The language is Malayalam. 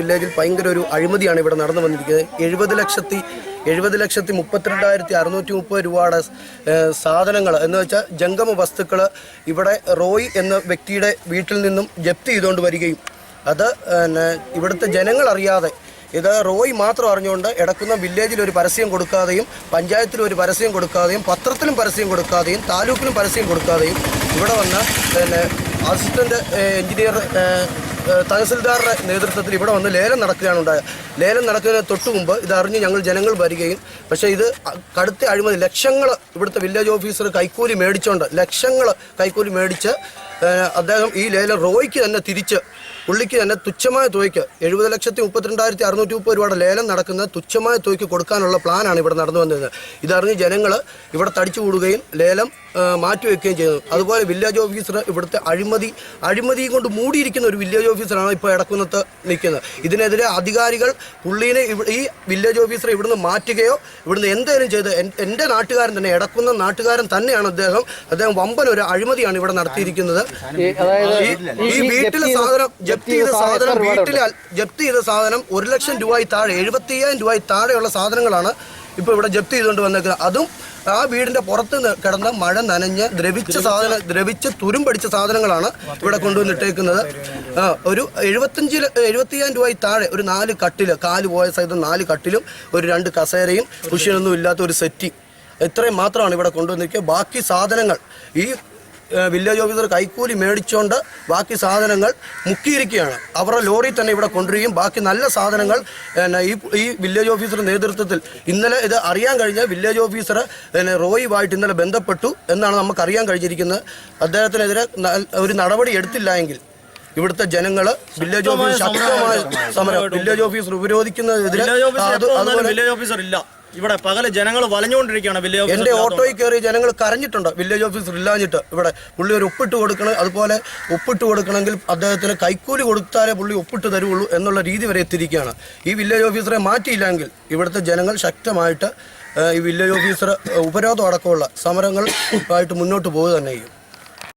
വില്ലേജിൽ ഭയങ്കര ഒരു അഴിമതിയാണ് ഇവിടെ നടന്നു വന്നിരിക്കുന്നത്. എഴുപത് ലക്ഷത്തി എഴുപത് ലക്ഷത്തി മുപ്പത്തിരണ്ടായിരത്തി അറുന്നൂറ്റി മുപ്പത് രൂപയുടെ സാധനങ്ങൾ എന്ന് വെച്ചാൽ ജംഗമ വസ്തുക്കൾ ഇവിടെ റോയ് എന്ന വ്യക്തിയുടെ വീട്ടിൽ നിന്നും ജപ്തി ചെയ്തുകൊണ്ട് വരികയും അത് ഇവിടുത്തെ ജനങ്ങൾ അറിയാതെ ഇത് റോയ് മാത്രം അറിഞ്ഞുകൊണ്ട് എടക്കുന്ന വില്ലേജിൽ ഒരു പരസ്യം കൊടുക്കാതെയും പഞ്ചായത്തിൽ ഒരു പരസ്യം കൊടുക്കാതെയും പത്രത്തിലും പരസ്യം കൊടുക്കാതെയും താലൂക്കിലും പരസ്യം കൊടുക്കാതെയും ഇവിടെ വന്ന് പിന്നെ അസിസ്റ്റന്റ് എഞ്ചിനീയർ തഹസിൽദാറുടെ നേതൃത്വത്തിൽ ഇവിടെ വന്ന് ലേലം നടക്കുകയാണ് ഉണ്ടായത്. ലേലം നടക്കുന്നതിന് തൊട്ട് മുമ്പ് ഇതറിഞ്ഞ് ഞങ്ങൾ ജനങ്ങൾ വരികയും പക്ഷേ ഇത് കടുത്ത അഴിമതി. ലക്ഷങ്ങൾ ഇവിടുത്തെ വില്ലേജ് ഓഫീസർ കൈക്കൂലി മേടിച്ചുകൊണ്ട് ലക്ഷങ്ങൾ കൈക്കൂലി മേടിച്ച് അദ്ദേഹം ഈ ലേലം റോയ്ക്ക് തന്നെ തിരിച്ച് പുള്ളിക്ക് തന്നെ തുച്ഛമായ തുകയ്ക്ക് എഴുപത് ലക്ഷത്തി മുപ്പത്തിരണ്ടായിരത്തി അറുന്നൂറ്റി മുപ്പത് രൂപയുടെ ലേലം നടക്കുന്ന തുച്ഛമായ തുകയ്ക്ക് കൊടുക്കാനുള്ള പ്ലാനാണ് ഇവിടെ നടന്നു വന്നത്. ഇതറിഞ്ഞ് ജനങ്ങൾ ഇവിടെ തടിച്ചു കൂടുകയും ലേലം മാറ്റിവെക്കുകയും ചെയ്യുന്നു അതുപോലെ വില്ലേജ് ഓഫീസർ ഇവിടുത്തെ അഴിമതി അഴിമതി കൊണ്ട് മൂടിയിരിക്കുന്ന ഒരു വില്ലേജ് ഓഫീസറാണ് ഇപ്പോൾ ഇടക്കുന്നത്ത് നിൽക്കുന്നത്. ഇതിനെതിരെ അധികാരികൾ പുള്ളീനെ ഈ വില്ലേജ് ഓഫീസറെ ഇവിടുന്ന് മാറ്റുകയോ ഇവിടുന്ന് എന്തേലും ചെയ്ത് എൻ- എന്റെ നാട്ടുകാരൻ തന്നെ ഇടക്കുന്ന നാട്ടുകാരൻ തന്നെയാണ് അദ്ദേഹം. അദ്ദേഹം വമ്പൻ ഒരു അഴിമതിയാണ് ഇവിടെ നടത്തിയിരിക്കുന്നത്. ഈ വീട്ടിലെ സാധനം ജപ്തി ചെയ്ത സാധനം വീട്ടിലെ ജപ്തി ചെയ്ത സാധനം ഒരു ലക്ഷം രൂപയിൽ താഴെ എഴുപത്തി അയ്യായിരം രൂപയിൽ താഴെയുള്ള സാധനങ്ങളാണ് ഇപ്പോൾ ഇവിടെ ജപ്തി ചെയ്തുകൊണ്ട് വന്നേക്കുന്നത് അതും ആ വീടിന്റെ പുറത്ത് കിടന്ന മഴ നനഞ്ഞ് ദ്രവിച്ച സാധന ദ്രവിച്ച് തുരുമ്പടിച്ച സാധനങ്ങളാണ് ഇവിടെ കൊണ്ടുവന്നിട്ടേക്കുന്നത്. ഒരു എഴുപത്തഞ്ച് എഴുപത്തിയ്യായിരം രൂപയിൽ താഴെ ഒരു നാല് കട്ടിൽ കാൽ പോയ സഹിതം നാല് കട്ടിലും ഒരു രണ്ട് കസേരയും കുഷിയൊന്നും ഇല്ലാത്ത ഒരു സെറ്റി. ഇത്രയും മാത്രമാണ് ഇവിടെ കൊണ്ടുവന്നിരിക്കുക. ബാക്കി സാധനങ്ങൾ ഈ വില്ലേജ് ഓഫീസർ കൈക്കൂലി മേടിച്ചുകൊണ്ട് ബാക്കി സാധനങ്ങൾ മുക്കിയിരിക്കുകയാണ്. അവരുടെ ലോറി തന്നെ ഇവിടെ കൊണ്ടുവരികയും ബാക്കി നല്ല സാധനങ്ങൾ ഈ ഈ വില്ലേജ് ഓഫീസറുടെ നേതൃത്വത്തിൽ ഇന്നലെ ഇത് അറിയാൻ കഴിഞ്ഞ വില്ലേജ് ഓഫീസർ റോയുമായിട്ട് ഇന്നലെ ബന്ധപ്പെട്ടു എന്നാണ് നമുക്ക് അറിയാൻ കഴിഞ്ഞിരിക്കുന്നത്. അദ്ദേഹത്തിനെതിരെ ഒരു നടപടി എടുത്തില്ല എങ്കിൽ ഇവിടുത്തെ ജനങ്ങൾ വില്ലേജ് ഓഫീസർ ശക്തമായ സമരം വില്ലേജ് ഓഫീസർ ഉപരോധിക്കുന്നതിനെതിരെ വില്ലേജ് ഓഫീസർ ഇല്ല. ഇവിടെ പകൽ ജനങ്ങൾ വലഞ്ഞുകൊണ്ടിരിക്കുകയാണ് വില്ലേജ് എന്റെ ഓട്ടോയിൽ കയറി ജനങ്ങൾ കരഞ്ഞിട്ടുണ്ട്? Village officer ഇല്ലാഞ്ഞിട്ട്. ഇവിടെ പുള്ളി ഒരു ഒപ്പിട്ട് കൊടുക്കണം അതുപോലെ ഒപ്പിട്ട് കൊടുക്കണമെങ്കിൽ അദ്ദേഹത്തിന് കൈക്കൂലി കൊടുത്താലേ പുള്ളി ഒപ്പിട്ട് തരുള്ളൂ എന്നുള്ള രീതി വരെ എത്തിയിരിക്കുകയാണ്. ഈ വില്ലേജ് ഓഫീസറെ മാറ്റിയില്ലെങ്കിൽ ഇവിടുത്തെ ജനങ്ങൾ ശക്തമായിട്ട് ഈ വില്ലേജ് ഓഫീസർ ഉപരോധം അടക്കമുള്ള സമരങ്ങൾ ആയിട്ട് മുന്നോട്ട് പോവുക തന്നെ ചെയ്യും.